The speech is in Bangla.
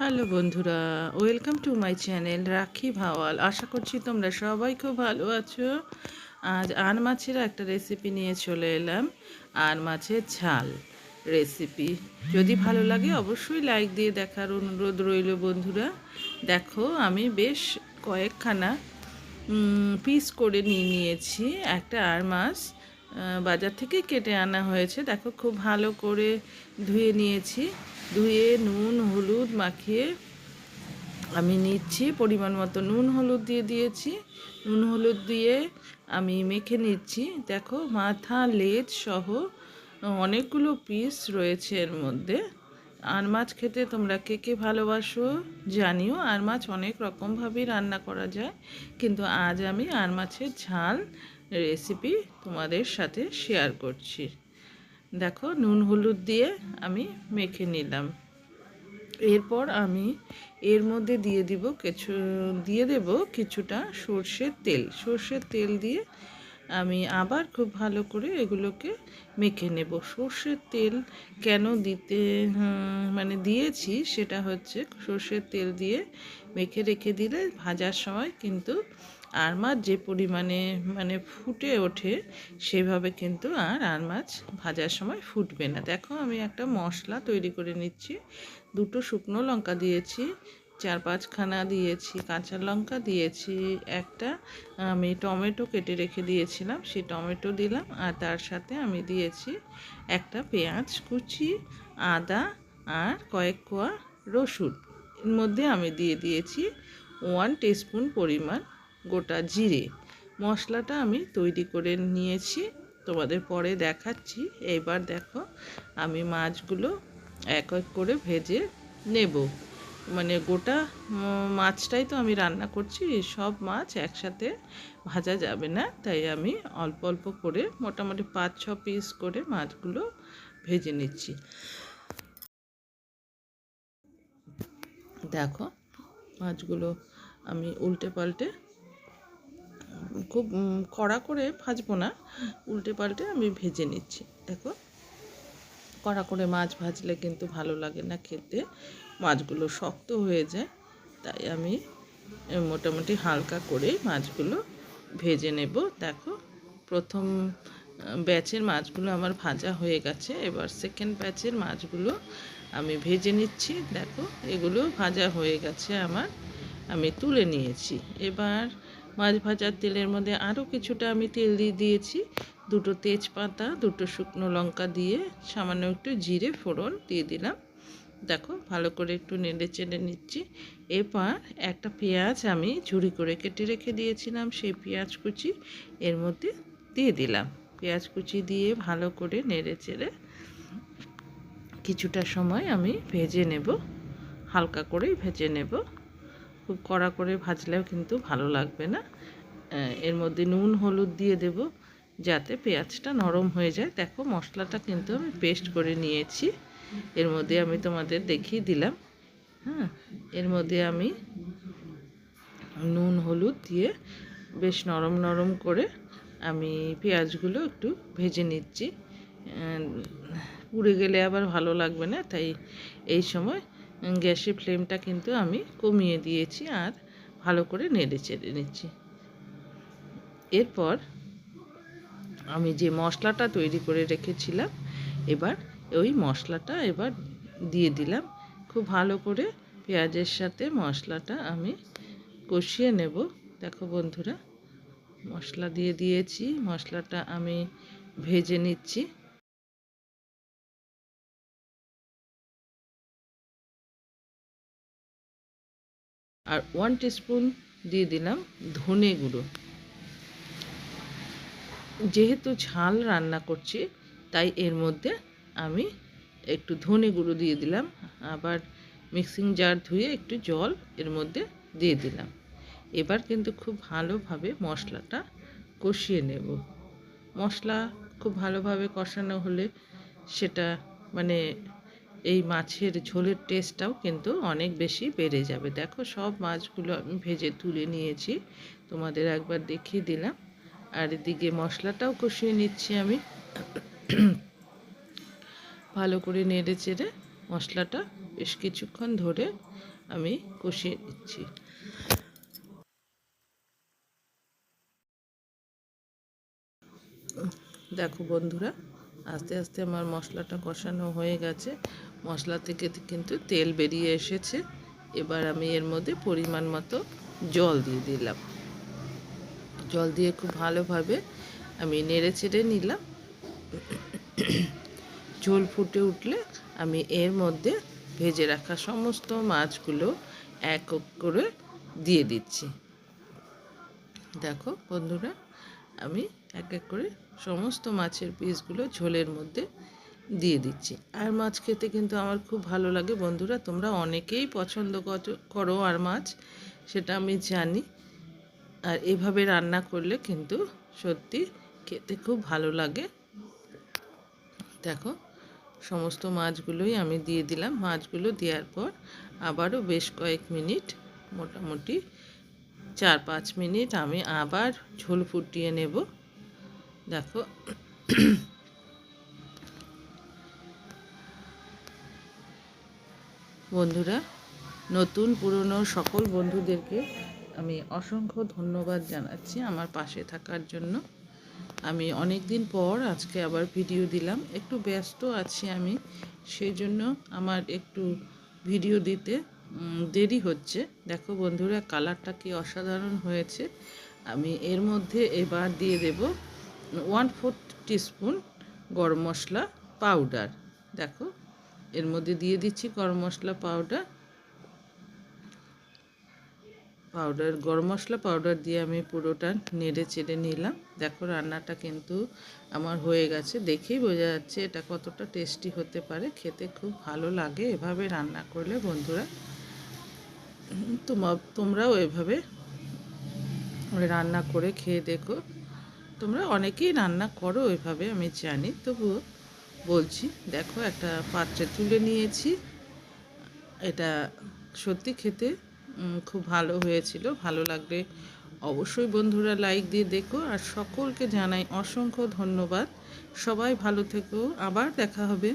হ্যালো বন্ধুরা, ওয়েলকাম টু মাই চ্যানেল রাখি ভাওয়াল। আশা করছি তোমরা সবাই খুব ভালো আছো। আজ আর মাছের একটা রেসিপি নিয়ে চলে এলাম আর মাছের ঝাল রেসিপি যদি ভালো লাগে অবশ্যই লাইক দিয়ে দেখার অনুরোধ রইল বন্ধুরা। দেখো, আমি বেশ কয়েকখানা পিস করে নিয়ে নিয়েছি। একটা আর মাছ বাজার থেকে কেটে আনা হয়েছে। দেখো, খুব ভালো করে ধুয়ে নিয়েছি। ধুয়ে, নুন, হলুদ মাখিয়ে আমি নিচ্ছি। পরিমাণ মতো নুন, হলুদ দিয়ে দিয়েছি। নুন, হলুদ দিয়ে আমি মেখে নিচ্ছি। দেখো, মাথা, লেজ সহ অনেকগুলো পিস রয়েছে এর মধ্যে। আর মাছ খেতে তোমরা কে কে ভালোবাসো জানিও। আর মাছ অনেক রকমভাবেই রান্না করা যায়। কিন্তু আজ আমি আর মাছের ঝাল রেসিপি তোমাদের সাথে শেয়ার করছি। দেখো, নুন হলুদ দিয়ে আমি মেখে নিলাম। এরপর আমি এর মধ্যে দিয়ে দিব কিছু, দিয়ে দেব কিছুটা সর্ষের তেল। সর্ষের তেল দিয়ে আমি আবার খুব ভালো করে এগুলোকে মেখে নেব। সর্ষের তেল কেন দিতে মানে দিয়েছি সেটা হচ্ছে সর্ষের তেল দিয়ে মেখে রেখে দিলে ভাজার সময় কিন্তু আর মাছ যে পরিমাণে মানে ফুটে ওঠে, সেভাবে কিন্তু আর আর মাছ ভাজার সময় ফুটবে না। দেখো আমি একটা মশলা তৈরি করে নিচ্ছি, দুটো শুকনো লঙ্কা দিয়েছি, চার পাঁচখানা দিয়েছি, কাঁচা লঙ্কা দিয়েছি, একটা আমি টমেটো কেটে রেখে দিয়েছিলাম, সেই টমেটো দিলাম, আর তার সাথে আমি দিয়েছি একটা পেঁয়াজ কুচি, আদা আর কয়েক কোয়া রসুন। এর মধ্যে আমি দিয়ে দিয়েছি ওয়ান টিস্পুন পরিমাণ গোটা জিরে মশলাটা আমি তৈরি করে নিয়েছি। তোমাদের পরে দেখাচ্ছি। এবার দেখো আমি মাছগুলো এক এক করে ভেজে নেব। মানে গোটা মাছটাই তো আমি রান্না করছি, সব মাছ একসাথে ভাজা যাবে না। তাই আমি অল্প অল্প করে মোটামুটি পাঁচ, ছ পিস করে মাছগুলো ভেজে নিচ্ছি। দেখো মাছগুলো আমি উল্টে পাল্টে খুব কড়া করে ভাজবো না। উল্টে পাল্টে আমি ভেজে নিচ্ছি। দেখো, কড়া করে মাছ ভাজলে কিন্তু ভালো লাগে না খেতে। মাছগুলো শক্ত হয়ে যায়, তাই আমি মোটামুটি হালকা করে মাছগুলো ভেজে নেব। দেখো, প্রথম ব্যাচের মাছগুলো আমার ভাজা হয়ে গেছে। এবার সেকেন্ড ব্যাচের মাছগুলো আমি ভেজে নিচ্ছি। দেখো, এগুলো ভাজা হয়ে গেছে আমার। আমি তুলে নিয়েছি। এবার মাছ ভাজার তেলের মধ্যে আরও কিছুটা আমি তেল দিয়ে দিয়েছি। দুটো তেজপাতা, দুটো শুকনো লঙ্কা দিয়ে সামান্য একটু জিরে ফোড়ন দিয়ে দিলাম। দেখো, ভালো করে একটু নেড়ে চেড়ে নিচ্ছি। এবার একটা পেঁয়াজ আমি ঝুড়ি করে কেটে রেখে দিয়েছিলাম, সেই পেঁয়াজ কুচি এর মধ্যে দিয়ে দিলাম। পেঁয়াজ কুচি দিয়ে ভালো করে নেড়ে চেড়ে কিছুটা সময় আমি ভেজে নেব, হালকা করেই ভেজে নেব। খুব কড়া করে ভাজলেও কিন্তু ভালো লাগবে না। এর মধ্যে নুন, হলুদ দিয়ে দেব যাতে পেঁয়াজটা নরম হয়ে যায়। দেখো, মশলাটা কিন্তু আমি পেস্ট করে নিয়েছি। এর মধ্যে আমি তোমাদের দেখিয়ে দিলাম। হ্যাঁ এর মধ্যে আমি নুন, হলুদ দিয়ে বেশ নরম নরম করে আমি পেঁয়াজগুলো একটু ভেজে নিচ্ছি। পুড়ে গেলে আবার ভালো লাগবে না, তাই এই সময় গ্যাসের ফ্লেমটা কিন্তু আমি কমিয়ে দিয়েছি আর ভালো করে নেড়ে চেড়ে নিচ্ছি। এরপর আমি যে মশলাটা তৈরি করে রেখেছিলাম, এবার ওই মশলাটা এবার দিয়ে দিলাম। খুব ভালো করে পেঁয়াজের সাথে মশলাটা আমি কষিয়ে নেব। দেখো বন্ধুরা, মশলা দিয়ে দিয়েছি, মশলাটা আমি ভেজে নিচ্ছি। আর ওয়ান টিস্পুন দিয়ে দিলাম ধনে গুঁড়ো। যেহেতু ঝাল রান্না করছি, তাই এর মধ্যে আমি একটু ধনে গুঁড়ো দিয়ে দিলাম। আবার মিক্সিং জার ধুয়ে একটু জল এর মধ্যে দিয়ে দিলাম। এবার কিন্তু খুব ভালোভাবে মশলাটা কষিয়ে নেব। মশলা খুব ভালোভাবে কষানো হলে সেটা মানে এই মাছের ঝোলের টেস্টটাও কিন্তু অনেক বেশি বেড়ে যাবে। দেখো, সব মাছগুলো আমি ভেজে তুলে নিয়েছি। তোমাদের একবার দেখিয়ে দিলাম। আর এদিকে মশলাটাও কষিয়ে নিচ্ছি আমি। ভালো করে নেড়ে চেড়ে মশলাটা বেশ কিছুক্ষণ ধরে আমি কষিয়ে নিচ্ছি। দেখো বন্ধুরা, আস্তে আস্তে আমার মশলাটা কষানো হয়ে গেছে। মশলা থেকে কিন্তু তেল বেরিয়ে এসেছে। এবার আমি এর মধ্যে পরিমাণ মতো জল দিয়ে দিলাম। জল দিয়ে খুব ভালোভাবে আমি নেড়ে চেড়ে নিলাম। ঝোল ফুটে উঠলে আমি এর মধ্যে ভেজে রাখা সমস্ত মাছগুলো এক এক করে দিয়ে দিচ্ছি। দেখো বন্ধুরা, আমি এক এক করে সমস্ত মাছের পিসগুলো ঝোলের মধ্যে দিয়ে দিচ্ছি। আর মাছ খেতে কিন্তু আমার খুব ভালো লাগে বন্ধুরা। তোমরা অনেকেই পছন্দ কর- আর মাছ, সেটা আমি জানি। আর এভাবে রান্না করলে কিন্তু সত্যি খেতে খুব ভালো লাগে। দেখো, সমস্ত মাছগুলোই আমি দিয়ে দিলাম। মাছগুলো দেওয়ার পর আবারও বেশ কয়েক মিনিট, মোটামুটি চার পাঁচ মিনিট আমি আবার ঝোল ফুটিয়ে নেব। দেখো বন্ধুরা, নতুন, পুরনো সকল বন্ধুদেরকে আমি অসংখ্য ধন্যবাদ জানাচ্ছি আমার পাশে থাকার জন্য। আমি অনেক দিন পর আজকে আবার ভিডিও দিলাম, একটু ব্যস্ত আছি আমি সেই জন্য আমার একটু ভিডিও দিতে দেরি হচ্ছে। দেখো বন্ধুরা, কালারটা কি অসাধারণ হয়েছে। আমি এর মধ্যে এবার দিয়ে দেব ওয়ান ফোর্থ টিস্পুন গরম মশলা পাউডার। দেখো এর মধ্যে দিয়ে দিচ্ছি গরম মশলা পাউডার পাউডার গরম মশলা পাউডার দিয়ে আমি পুরোটা নেড়ে চেড়ে নিলাম। দেখো রান্নাটা কিন্তু আমার হয়ে গেছে। দেখেই বোঝা যাচ্ছে এটা কতটা টেস্টি হতে পারে। খেতে খুব ভালো লাগে এভাবে রান্না করলে বন্ধুরা। উম, তোমা তোমরাও এভাবে রান্না করে খেয়ে দেখো। তোমরা অনেকেই রান্না করো এভাবে আমি জানি। তবুও বলছি, দেখো একটা পাত্রে তুলে নিয়েছি। এটা সত্যি খেতে খুব ভালো হয়েছিল, ভালো লাগলে অবশ্যই বন্ধুরা লাইক দিয়ে দেখো। আর সকলকে জানাই অসংখ্য ধন্যবাদ। সবাই ভালো থেকো, আবার দেখা হবে।